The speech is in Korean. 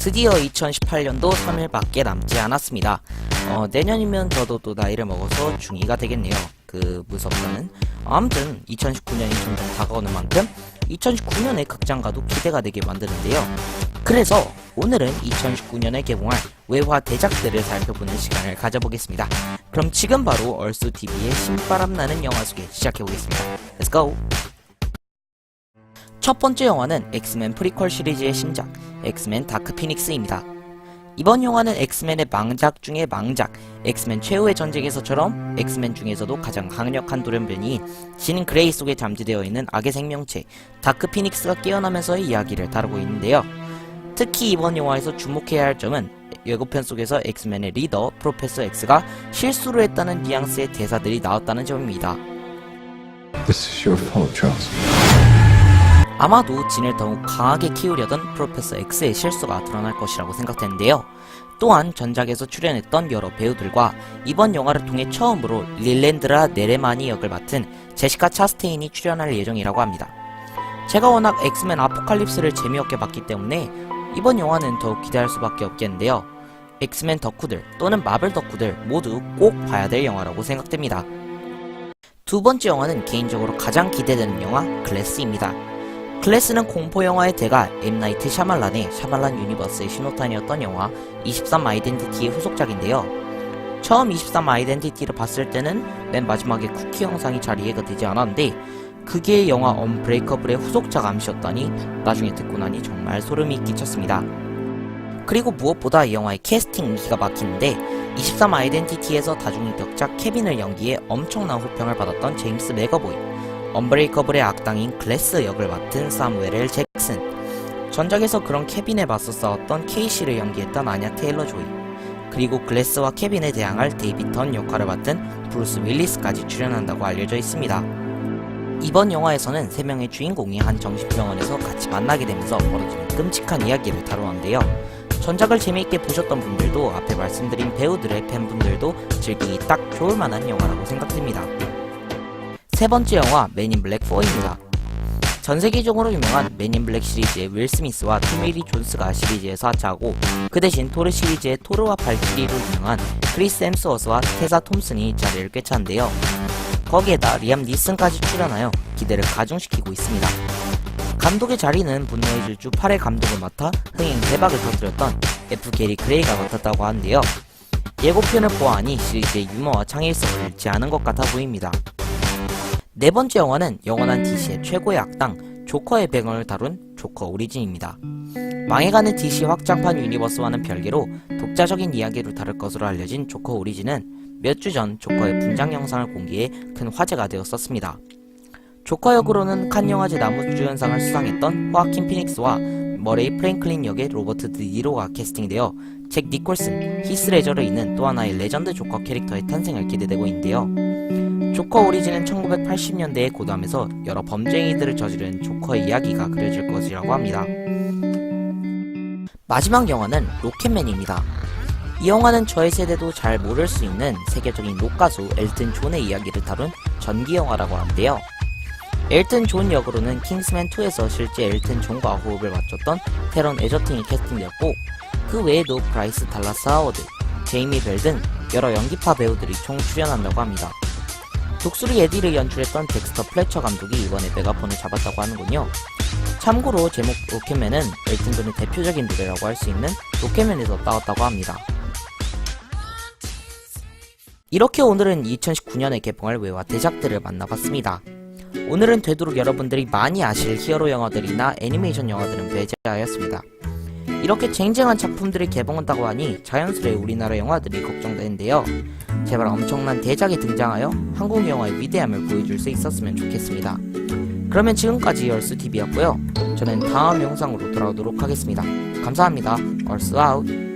드디어 2018년도 3일밖에 남지 않았습니다. 어, 내년이면 저도 또 나이를 먹어서 중2가 되겠네요. 그 무섭다는. 아무튼 2019년이 점점 다가오는 만큼 2019년의 극장가도 기대가 되게 만드는데요. 그래서 오늘은 2019년에 개봉할 외화 대작들을 살펴보는 시간을 가져보겠습니다. 그럼 지금 바로 얼쑤TV의 신바람 나는 영화 소개 시작해보겠습니다. Let's go! 첫 번째 영화는 엑스맨 프리퀄 시리즈의 신작, 엑스맨 다크 피닉스입니다. 이번 영화는 엑스맨의 망작 중의 망작, 엑스맨 최후의 전쟁에서처럼 엑스맨 중에서도 가장 강력한 돌연변이인 진 그레이 속에 잠재되어 있는 악의 생명체, 다크 피닉스가 깨어나면서의 이야기를 다루고 있는데요. 특히 이번 영화에서 주목해야 할 점은 예고편 속에서 엑스맨의 리더 프로페서 X가 실수를 했다는 뉘앙스의 대사들이 나왔다는 점입니다. This is your fault, Charles. 아마도 진을 더욱 강하게 키우려던 프로페서 X의 실수가 드러날 것이라고 생각되는데요. 또한 전작에서 출연했던 여러 배우들과 이번 영화를 통해 처음으로 릴랜드라 네레마니 역을 맡은 제시카 차스테인이 출연할 예정이라고 합니다. 제가 워낙 엑스맨 아포칼립스를 재미없게 봤기 때문에 이번 영화는 더욱 기대할 수밖에 없겠는데요. 엑스맨 덕후들 또는 마블 덕후들 모두 꼭 봐야 될 영화라고 생각됩니다. 두 번째 영화는 개인적으로 가장 기대되는 영화 글래스입니다. 글래스는 공포 영화의 대가 M 나이트 샤말란의 샤말란 유니버스의 신호탄이었던 영화 23 아이덴티티의 후속작인데요. 처음 23 아이덴티티를 봤을 때는 맨 마지막에 쿠키 영상이 잘 이해가 되지 않았는데 그게 영화 언브레이커블의 후속작 암시였다니 나중에 듣고 나니 정말 소름이 끼쳤습니다. 그리고 무엇보다 이 영화의 캐스팅 기가 막히는데 23 아이덴티티에서 다중인격자 케빈을 연기해 엄청난 호평을 받았던 제임스 맥어보이 언브레이커블의 악당인 글래스 역을 맡은 사무엘 L. 잭슨 전작에서 그런 케빈에 맞서 싸웠던 케이시를 연기했던 아냐 테일러 조이 그리고 글래스와 케빈에 대항할 데이비 턴 역할을 맡은 브루스 윌리스까지 출연한다고 알려져 있습니다. 이번 영화에서는 3명의 주인공이 한 정신병원에서 같이 만나게 되면서 벌어지는 끔찍한 이야기를 다루는데요. 전작을 재미있게 보셨던 분들도 앞에 말씀드린 배우들의 팬분들도 즐기기 딱 좋을 만한 영화라고 생각됩니다. 세 번째 영화 맨인 블랙 4입니다. 전 세계적으로 유명한 맨인 블랙 시리즈의 윌 스미스와 투미리 존스가 시리즈에서 하차하고 그 대신 토르 시리즈의 토르와 발키리로 유명한 크리스 햄스워스와 테사 톰슨이 자리를 꿰찼는데요. 거기에다 리암 니슨까지 출연하여 기대를 가중시키고 있습니다. 감독의 자리는 분노의 질주 8의 감독을 맡아 흥행 대박을 터뜨렸던 F 게리 그레이가 맡았다고 하는데요. 예고편을 보아하니 시리즈의 유머와 창의성을 잃지 않은 것 같아 보입니다. 네 번째 영화는 영원한 DC의 최고의 악당 조커의 배경을 다룬 조커 오리진입니다. 망해가는 DC 확장판 유니버스와는 별개로 독자적인 이야기를 다룰 것으로 알려진 조커 오리진은 몇 주 전 조커의 분장 영상을 공개해 큰 화제가 되었었습니다. 조커 역으로는 칸 영화제 나무주연상을 수상했던 호아킨 피닉스와 머레이 프랭클린 역의 로버트 드니로가 캐스팅되어 잭 니콜슨, 히스 레저를 잇는 또 하나의 레전드 조커 캐릭터의 탄생을 기대되고 있는데요. 조커 오리진은 1980년대에 고도하면서 여러 범죄행위들을 저지른 조커의 이야기가 그려질 것이라고 합니다. 마지막 영화는 로켓맨입니다. 이 영화는 저의 세대도 잘 모를 수 있는 세계적인 록 가수 엘튼 존의 이야기를 다룬 전기 영화라고 하는데요. 엘튼 존 역으로는 킹스맨2에서 실제 엘튼 존과 호흡을 맞췄던 테런 에저팅이 캐스팅되었고 그 외에도 브라이스 달라스 하워드, 제이미 벨 등 여러 연기파 배우들이 총 출연한다고 합니다. 독수리 에디를 연출했던 덱스터 플래처 감독이 이번에 메가폰을 잡았다고 하는군요. 참고로 제목 로켓맨은 엘튼 존의 대표적인 노래라고 할 수 있는 로켓맨에서 따왔다고 합니다. 이렇게 오늘은 2019년에 개봉할 외화 대작들을 만나봤습니다. 오늘은 되도록 여러분들이 많이 아실 히어로 영화들이나 애니메이션 영화들은 배제하였습니다. 이렇게 쟁쟁한 작품들이 개봉한다고 하니 자연스레 우리나라 영화들이 걱정되는데요. 제발 엄청난 대작이 등장하여 한국 영화의 위대함을 보여줄 수 있었으면 좋겠습니다. 그러면 지금까지 열수TV였고요. 저는 다음 영상으로 돌아오도록 하겠습니다. 감사합니다. 얼스 아웃.